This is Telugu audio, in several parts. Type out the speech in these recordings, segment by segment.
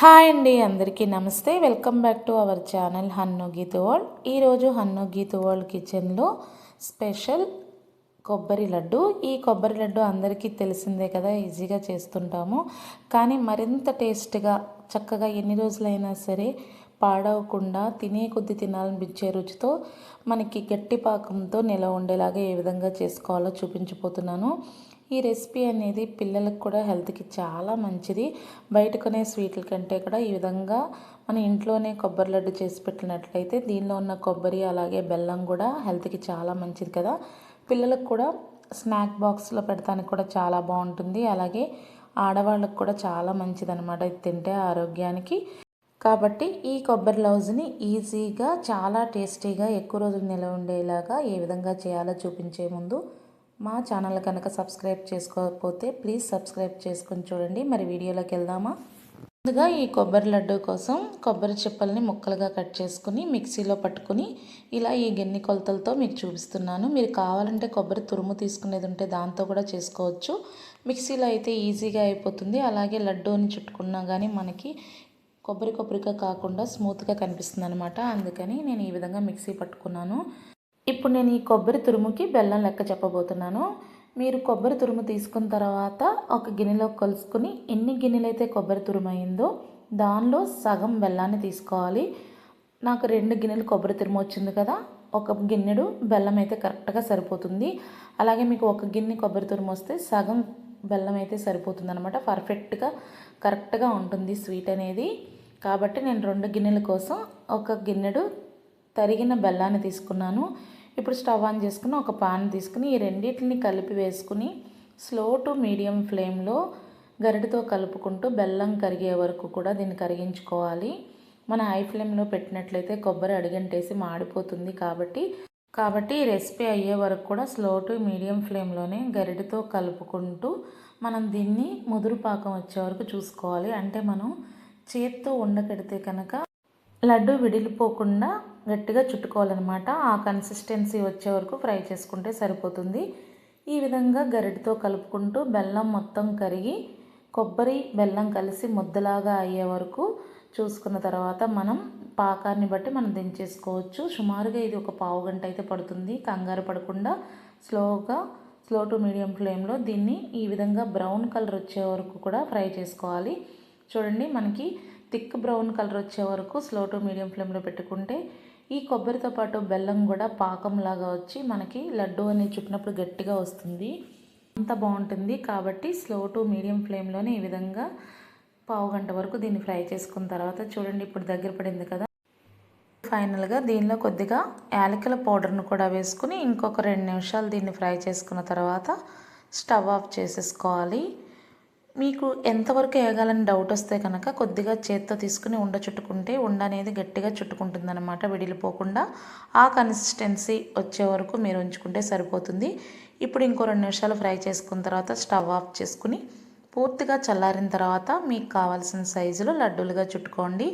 హాయ్ అండి అందరికీ నమస్తే. Welcome back to our channel Hannu Geetha world. ఈరోజు హన్ను గీత వరల్డ్ కిచెన్లో స్పెషల్ కొబ్బరి లడ్డు. ఈ కొబ్బరి లడ్డు అందరికీ తెలిసిందే కదా ఈజీగా చేస్తుంటాము. కానీ మరింత టేస్ట్గా చక్కగా ఎన్ని రోజులైనా సరే పాడవకుండా తినే కొద్ది తినాలనిపించే రుచితో మనకి గట్టి పాకంతో నిలవ ఉండేలాగా ఏ విధంగా చేసుకోవాలో చూపించిపోతున్నాను ఈ రెసిపీ అనేది పిల్లలకు కూడా హెల్త్కి చాలా మంచిది. బయట కొనే స్వీట్ల కంటే కూడా ఈ విధంగా మన ఇంట్లోనే కొబ్బరి లడ్డు చేసి పెట్టినట్లయితే దీనిలో ఉన్న కొబ్బరి అలాగే బెల్లం కూడా హెల్త్కి చాలా మంచిది కదా. పిల్లలకు కూడా స్నాక్ బాక్స్లో పెడతానికి కూడా చాలా బాగుంటుంది. అలాగే ఆడవాళ్ళకు కూడా చాలా మంచిది అనమాట ఇది తింటే ఆరోగ్యానికి. కాబట్టి ఈ కొబ్బరి లౌజ్ని ఈజీగా చాలా టేస్టీగా ఎక్కువ రోజులు నిలవ ఉండేలాగా ఏ విధంగా చేయాలో చూపించే ముందు మా ఛానల్ కనుక సబ్స్క్రైబ్ చేసుకోకపోతే ప్లీజ్ సబ్స్క్రైబ్ చేసుకొని చూడండి. మరి వీడియోలోకి వెళ్దామా? ముందుగా ఈ కొబ్బరి లడ్డు కోసం కొబ్బరి చిప్పల్ని ముక్కలుగా కట్ చేసుకుని మిక్సీలో పట్టుకుని ఇలా ఈ గిన్నె కొలతలతో మీకు చూపిస్తున్నాను. మీరు కావాలంటే కొబ్బరి తురుము తీసుకునేది ఉంటే దాంతో కూడా చేసుకోవచ్చు. మిక్సీలో అయితే ఈజీగా అయిపోతుంది. అలాగే లడ్డూని చుట్టుకున్నా కానీ మనకి కొబ్బరి కొబ్బరిగా కాకుండా స్మూత్గా కనిపిస్తుంది అనమాట అందుకని నేను ఈ విధంగా మిక్సీ పట్టుకున్నాను. ఇప్పుడు నేను ఈ కొబ్బరి తురుముకి బెల్లం లెక్క చెప్పబోతున్నాను. మీరు కొబ్బరి తురుము తీసుకున్న తర్వాత ఒక గిన్నెలో కలుసుకుని ఎన్ని గిన్నెలైతే కొబ్బరి తురుము అయిందో దానిలో సగం బెల్లాన్ని తీసుకోవాలి. నాకు రెండు గిన్నెలు కొబ్బరి తురుము వచ్చింది కదా ఒక గిన్నెడు బెల్లం అయితే కరెక్ట్గా సరిపోతుంది. అలాగే మీకు ఒక గిన్నె కొబ్బరి తురుము వస్తే సగం బెల్లం అయితే సరిపోతుంది అనమాట పర్ఫెక్ట్గా కరెక్ట్గా ఉంటుంది స్వీట్ అనేది. కాబట్టి నేను రెండు గిన్నెల కోసం ఒక గిన్నెడు తరిగిన బెల్లాన్ని తీసుకున్నాను. ఇప్పుడు స్టవ్ ఆన్ చేసుకుని ఒక పాన్ తీసుకుని ఈ రెండింటిని కలిపి వేసుకుని స్లో టు మీడియం ఫ్లేమ్లో గరిటతో కలుపుకుంటూ బెల్లం కరిగే వరకు కూడా దీన్ని కరిగించుకోవాలి. మన హై ఫ్లేమ్లో పెట్టినట్లయితే కొబ్బరి అడిగంటేసి మాడిపోతుంది కాబట్టి కాబట్టి ఈ రెసిపీ అయ్యే వరకు కూడా స్లో టు మీడియం ఫ్లేమ్లోనే గరిటెతో కలుపుకుంటూ మనం దీన్ని ముదురు పాకం వచ్చే వరకు చూసుకోవాలి. అంటే మనం చేత్తో ఉండకెడితే కనుక లడ్డు విడిలిపోకుండా గట్టిగా చుట్టుకోవాలన్నమాట. ఆ కన్సిస్టెన్సీ వచ్చే వరకు ఫ్రై చేసుకుంటే సరిపోతుంది. ఈ విధంగా గరిటెతో కలుపుకుంటూ బెల్లం మొత్తం కరిగి కొబ్బరి బెల్లం కలిసి ముద్దలాగా అయ్యే వరకు చూసుకున్న తర్వాత మనం పాకాన్ని బట్టి మనం దించేసుకోవచ్చు. సుమారుగా ఇది ఒక పావు గంట అయితే పడుతుంది. కంగారు పడకుండా స్లోగా స్లో టు మీడియం ఫ్లేమ్లో దీన్ని ఈ విధంగా బ్రౌన్ కలర్ వచ్చే వరకు కూడా ఫ్రై చేసుకోవాలి. చూడండి మనకి థిక్ బ్రౌన్ కలర్ వచ్చే వరకు స్లో టు మీడియం ఫ్లేమ్లో పెట్టుకుంటే ఈ కొబ్బరితో పాటు బెల్లం కూడా పాకంలాగా వచ్చి మనకి లడ్డు అనేది చుట్టినప్పుడు గట్టిగా వస్తుంది. అంత బాగుంటుంది. కాబట్టి స్లో టు మీడియం ఫ్లేమ్లోనే ఈ విధంగా పావు గంట వరకు దీన్ని ఫ్రై చేసుకున్న తర్వాత చూడండి ఇప్పుడు దగ్గర పడింది కదా. ఫైనల్గా దీనిలో కొద్దిగా యాలకుల పౌడర్ను కూడా వేసుకుని ఇంకొక రెండు నిమిషాలు దీన్ని ఫ్రై చేసుకున్న తర్వాత స్టవ్ ఆఫ్ చేసేసుకోవాలి. మీకు ఎంతవరకు వేయగాలని డౌట్ వస్తే కనుక కొద్దిగా చేత్తో తీసుకుని ఉండ చుట్టుకుంటే ఉండ అనేది గట్టిగా చుట్టుకుంటుందన్నమాట విడిలిపోకుండా ఆ కన్సిస్టెన్సీ వచ్చే వరకు మీరు ఉంచుకుంటే సరిపోతుంది. ఇప్పుడు ఇంకో రెండు నిమిషాలు ఫ్రై చేసుకున్న తర్వాత స్టవ్ ఆఫ్ చేసుకుని పూర్తిగా చల్లారిన తర్వాత మీకు కావాల్సిన సైజులో లడ్డూలుగా చుట్టుకోండి.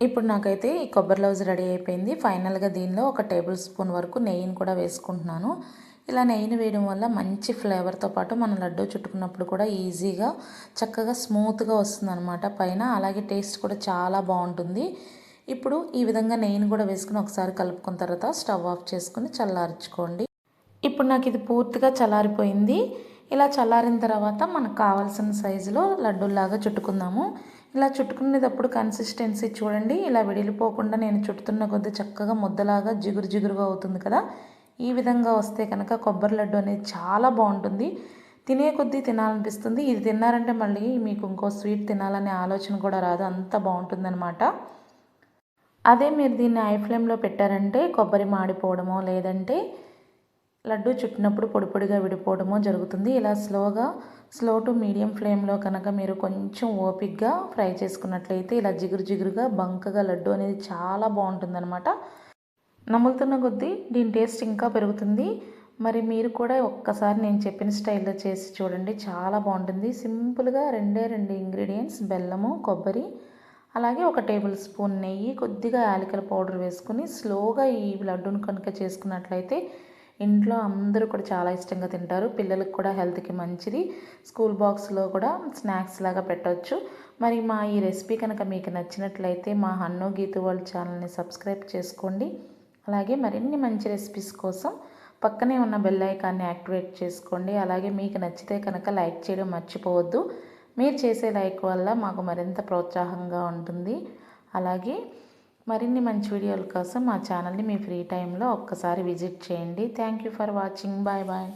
ఇప్పుడు నాకైతే ఈ కొబ్బరి లవ్స్ రెడీ అయిపోయింది. ఫైనల్గా దీనిలో ఒక టేబుల్ స్పూన్ వరకు నెయ్యిని కూడా వేసుకుంటున్నాను. ఇలా నెయ్యిని వేయడం వల్ల మంచి ఫ్లేవర్తో పాటు మనం లడ్డూ చుట్టుకున్నప్పుడు కూడా ఈజీగా చక్కగా స్మూత్గా వస్తుందన్నమాట. పైన అలాగే టేస్ట్ కూడా చాలా బాగుంటుంది. ఇప్పుడు ఈ విధంగా నెయ్యిని కూడా వేసుకుని ఒకసారి కలుపుకున్న తర్వాత స్టవ్ ఆఫ్ చేసుకుని చల్లార్చుకోండి. ఇప్పుడు నాకు ఇది పూర్తిగా చల్లారిపోయింది. ఇలా చల్లారిన తర్వాత మనకు కావాల్సిన సైజులో లడ్డూలాగా చుట్టుకుందాము. ఇలా చుట్టుకునేటప్పుడు కన్సిస్టెన్సీ చూడండి. ఇలా విడిలిపోకుండా నేను చుట్టుతున్న కొద్దీ చక్కగా ముద్దలాగా జిగురు జిగురుగా అవుతుంది కదా. ఈ విధంగా వస్తే కనుక కొబ్బరి లడ్డు అనేది చాలా బాగుంటుంది. తినే కొద్దీ తినాలనిపిస్తుంది. ఇది తిన్నారంటే మళ్ళీ మీకు ఇంకో స్వీట్ తినాలనే ఆలోచన కూడా రాదు. అంత బాగుంటుందన్నమాట. అదే మీరు దీన్ని ఐ ఫ్లేమ్లో పెట్టారంటే కొబ్బరి మాడిపోవడమో లేదంటే లడ్డు చుట్టినప్పుడు పొడి పొడిగా జరుగుతుంది. ఇలా స్లోగా స్లో టు మీడియం ఫ్లేమ్లో కనుక మీరు కొంచెం ఓపిక్గా ఫ్రై చేసుకున్నట్లయితే ఇలా జిగురు జిగురుగా బంకగా లడ్డు అనేది చాలా బాగుంటుందన్నమాట. నములుతున్న కొద్దీ దీని టేస్ట్ ఇంకా పెరుగుతుంది. మరి మీరు కూడా ఒక్కసారి నేను చెప్పిన స్టైల్లో చేసి చూడండి. చాలా బాగుంటుంది. సింపుల్గా రెండే రెండు ఇంగ్రీడియంట్స్ బెల్లము కొబ్బరి అలాగే ఒక టేబుల్ స్పూన్ నెయ్యి కొద్దిగా యాలకల పౌడర్ వేసుకుని స్లోగా ఈ లడ్డును కనుక చేసుకున్నట్లయితే ఇంట్లో అందరూ కూడా చాలా ఇష్టంగా తింటారు. పిల్లలకు కూడా హెల్త్కి మంచిది. స్కూల్ బాక్స్లో కూడా స్నాక్స్ లాగా పెట్టవచ్చు మరి మా ఈ రెసిపీ కనుక మీకు నచ్చినట్లయితే మా హన్ను గీతు వాళ్ళ ఛానల్ని సబ్స్క్రైబ్ చేసుకోండి. అలాగే మరిన్ని మంచి రెసిపీస్ కోసం పక్కనే ఉన్న బెల్ ఐకాన్ని యాక్టివేట్ చేసుకోండి. అలాగే మీకు నచ్చితే కనుక లైక్ చేయడం మర్చిపోవద్దు. మీరు చేసే లైక్ వల్ల మాకు మరింత ప్రోత్సాహంగా ఉంటుంది. అలాగే మరిన్ని మంచి వీడియోల కోసం మా ఛానల్ని మీ ఫ్రీ టైంలో ఒక్కసారి విజిట్ చేయండి. Thank you for watching bye bye